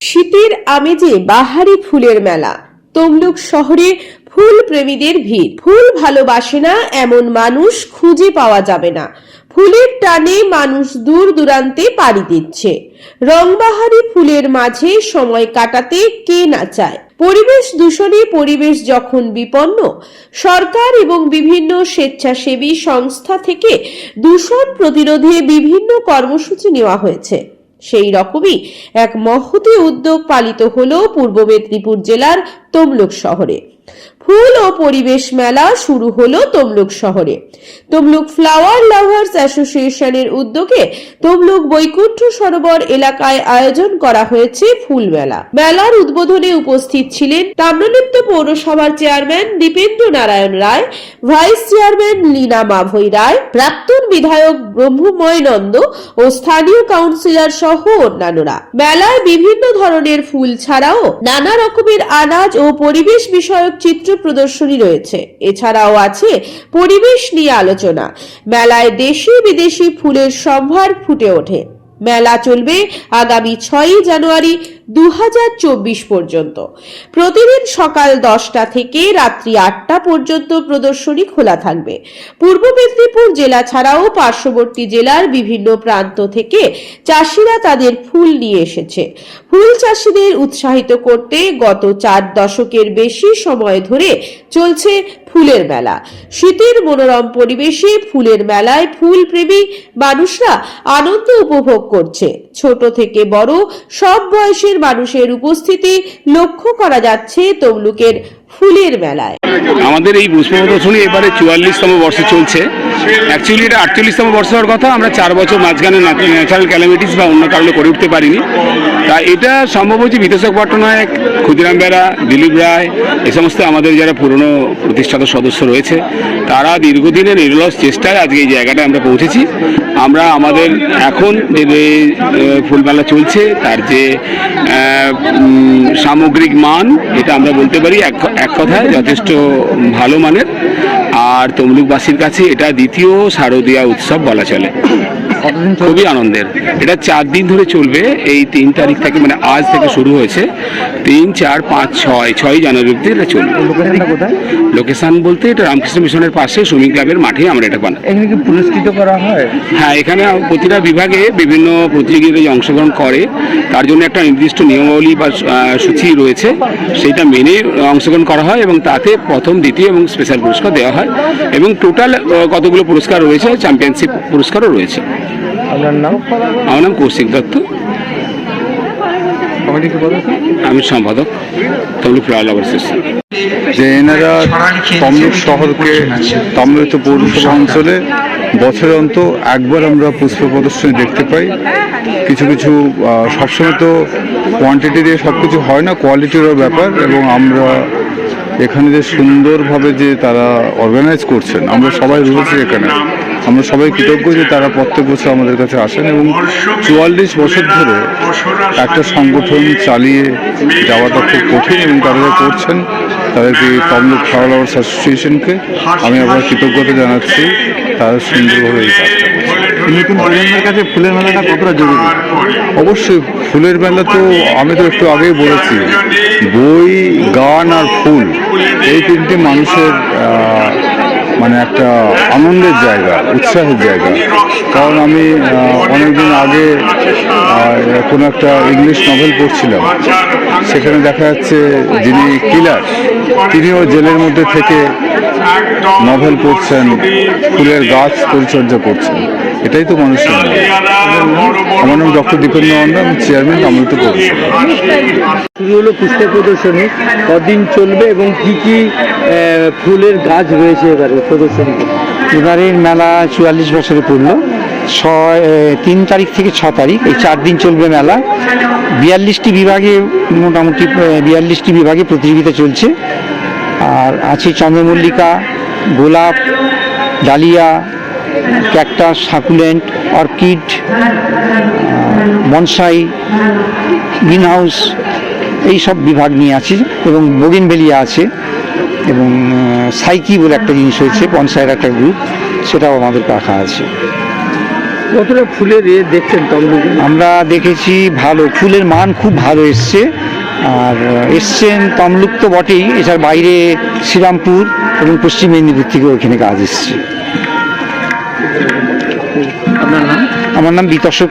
শীতের আমেজে বাহারি ফুলের মেলা। তমলুক শহরে ফুল প্রেমীদের ভিড়। ফুল ভালোবাসে না এমন মানুষ খুঁজে পাওয়া যাবে না। ফুলের টানে মানুষ দূর দূরান্তে পাড়ি দিচ্ছে। রংবাহারি ফুলের মাঝে সময় কাটাতে কে না চায়? পরিবেশ দূষণে পরিবেশ যখন বিপন্ন, সরকার এবং বিভিন্ন স্বেচ্ছাসেবী সংস্থা থেকে দূষণ প্রতিরোধে বিভিন্ন কর্মসূচি নেওয়া হয়েছে। সেই রকমই এক মহতি উদ্যোগ পালিত হল পূর্ব মেদিনীপুর জেলার তমলুক শহরে। ফুল ও পরিবেশ মেলা শুরু হলো তমলুক শহরে। তমলুক ফ্লাওয়ার লাভার্স অ্যাসোসিয়েশনের উদ্যোগে তমলুক বৈকুণ্ঠ সরোবর এলাকায় আয়োজন করা হয়েছে ফুল মেলা। মেলার উদ্বোধনে উপস্থিত ছিলেন তাম্রলিপ্ত পৌরসভার chairman Dipendra Narayan Roy, vice chairman Lina Mabhoi Roy, প্রাক্তন বিধায়ক ব্রহ্মময় নন্দ ও স্থানীয় কাউন্সিলর সহ অন্যান্যরা। মেলায় বিভিন্ন ধরনের ফুল ছাড়াও নানা রকমের আনাজ ও পরিবেশ বিষয়ক চিত্র প্রদর্শনী রয়েছে। এছাড়াও আছে পরিবেশ নিয়ে আলোচনা। মেলায় দেশি বিদেশি ফুলের সম্ভার ফুটে ওঠে। মেলা চলবে আগামী ছয়ই জানুয়ারি দু হাজার চব্বিশ পর্যন্ত। প্রতিদিন সকাল দশটা থেকে রাত্রি আটটা পর্যন্ত প্রদর্শনী খোলা থাকবে। পূর্ব মেদিনীপুর জেলা ছাড়াও পার্শ্ববর্তী জেলার বিভিন্ন প্রান্ত থেকে চাষিরা তাদের ফুল নিয়ে এসেছে। ফুল চাষিদের উৎসাহিত করতে গত চার দশকের বেশি সময় ধরে চলছে ফুলের মেলা। শীতের মনোরম পরিবেশে ফুলের মেলায় ফুল প্রেমী মানুষরা আনন্দ উপভোগ করছে। ছোট থেকে বড় সব বয়সের মানুষের উপস্থিতি লক্ষ্য করা যাচ্ছে তমলুকের ফুলের মেলায়। আমাদের এই পুষ্প প্রদর্শনী এবারে চুয়াল্লিশতম বর্ষে চলছে। অ্যাকচুয়ালি এটা আটচল্লিশতম বর্ষ হওয়ার কথা, আমরা চার বছর মাঝখানে ন্যাচারাল ক্যালামিটিস বা অন্য কারণে করে উঠতে পারিনি। তা এটা সম্ভব হচ্ছে বিদেশক পট্টনায়ক ক্ষুদিরাম বেরা, দিলীপ রায়, এ সমস্ত আমাদের যারা পুরনো প্রতিষ্ঠাতা সদস্য রয়েছে, তারা দীর্ঘদিনের নিরলস চেষ্টায় আজকে এই জায়গাটায় আমরা পৌঁছেছি। আমরা আমাদের এখন যে ফুলমেলা চলছে, তার যে সামগ্রিক মান, এটা আমরা বলতে পারি এক এক কথায় যথেষ্ট ভালো মানের। আর তমলুকবাসীর কাছে এটা দ্বিতীয় শারদীয়া উৎসব বলা চলে। খুবই আনন্দের। এটা চার দিন ধরে চলবে এই তিন তারিখ থেকে মানে আজ থেকে শুরু হয়েছে। তিন চার পাঁচ ছয় ছয় জানুয়ারি অব্দি এটা চলবে। লোকেশন বলতে এটা রামকৃষ্ণ মিশনের পাশে সুইমিং ক্লাবের মাঠে আমরা এটা বানাই। এখানে কি পুরস্কৃত করা হয়? হ্যাঁ এখানে প্রতিটা বিভাগে বিভিন্ন প্রতিযোগিতায় যে অংশগ্রহণ করে। তার জন্য একটা নির্দিষ্ট নিয়মাবলী বা সূচি রয়েছে। সেটা মেনে অংশগ্রহণ করা হয় এবং তাতে প্রথম দ্বিতীয় এবং স্পেশাল পুরস্কার দেওয়া হয়। এবং টোটাল কতগুলো পুরস্কার রয়েছে চ্যাম্পিয়নশিপ পুরস্কারও রয়েছে। আপনার নাম? আমার নাম কৌশিক দত্ত। আমি সম্পাদক তমলুক ফ্লাওয়ার লাভার যে এনারা তমলুক শহরকে তমলুক পৌরসভা অঞ্চলে বছরে অন্ত একবার আমরা পুষ্প প্রদর্শনী দেখতে পাই। কিছু কিছু সবসময় তো কোয়ান্টিটি দিয়ে সব কিছু হয় না কোয়ালিটিরও ব্যাপার এবং আমরা এখানে যে সুন্দরভাবে যে তারা অর্গানাইজ করছেন আমরা সবাই রয়েছি এখানে। আমরা সবাই কৃতজ্ঞ যে তারা প্রত্যেক বছর আমাদের কাছে আসেন এবং চুয়াল্লিশ বছর ধরে একটা সংগঠন চালিয়ে যাওয়াটা খুব কঠিন এবং তারা করছেন তাদেরকে তমলুক ফ্লাওয়ার লাভার্স অ্যাসোসিয়েশনকে আমি আবার কৃতজ্ঞতা জানাচ্ছি তারা সুন্দরভাবে এই কাজটা করছে নতুন প্রজন্মের কাছে ফুলের মেলাটা কতটা জরুরি? অবশ্যই ফুলের মেলা তো আমি তো একটু আগেই বলেছি বই গান আর ফুল, এই তিনটি মানুষের মানে একটা আনন্দের জায়গা, উৎসাহের জায়গা। কারণ আমি অনেকদিন আগে কোনো একটা ইংলিশ নভেল পড়ছিলাম। সেখানে দেখা যাচ্ছে যিনি কিলার, তিনিও জেলের মধ্যে থেকে নভেল পড়ছেন, ফুলের গাছ পরিচর্যা করছেন। এটাই তো মানুষের মন। আমার নাম ডক্টর দীপেন্দ্র নন্দা আমি চেয়ারম্যান অমৃত শুরু হলো পুষ্প প্রদর্শনী কদিন চলবে এবং কি কি ফুলের গাছ রয়েছে এবারে প্রদর্শনীতে এবারের মেলা চুয়াল্লিশ বছরে পড়ল ছয় তিন তারিখ থেকে ছ তারিখ এই চার দিন চলবে মেলা। বিয়াল্লিশটি বিভাগে মোটামুটি বিয়াল্লিশটি বিভাগে প্রতিযোগিতা চলছে। আর আছে চন্দ্রমল্লিকা গোলাপ dahlia cactus succulent orchid bonsai green house এই সব বিভাগ নিয়ে আছে এবং বগিনবেলিয়া আছে এবং সাইকি বলে একটা জিনিস হয়েছে বনসাইয়ের একটা গ্রুপ সেটাও আমাদের রাখা আছে। কতটা ফুলের ইয়ে দেখছেন আমরা দেখেছি ভালো ফুলের মান খুব ভালো এসছে। আর এসছেন তমলুক তো বটেই এছাড়া বাইরে শ্রীরামপুর এবং পশ্চিম মেদিনীপুর থেকে ওইখানে কাজ এসছে। আপনার নাম? আমার নাম বিতর্ষক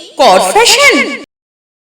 কর ফ্যাশন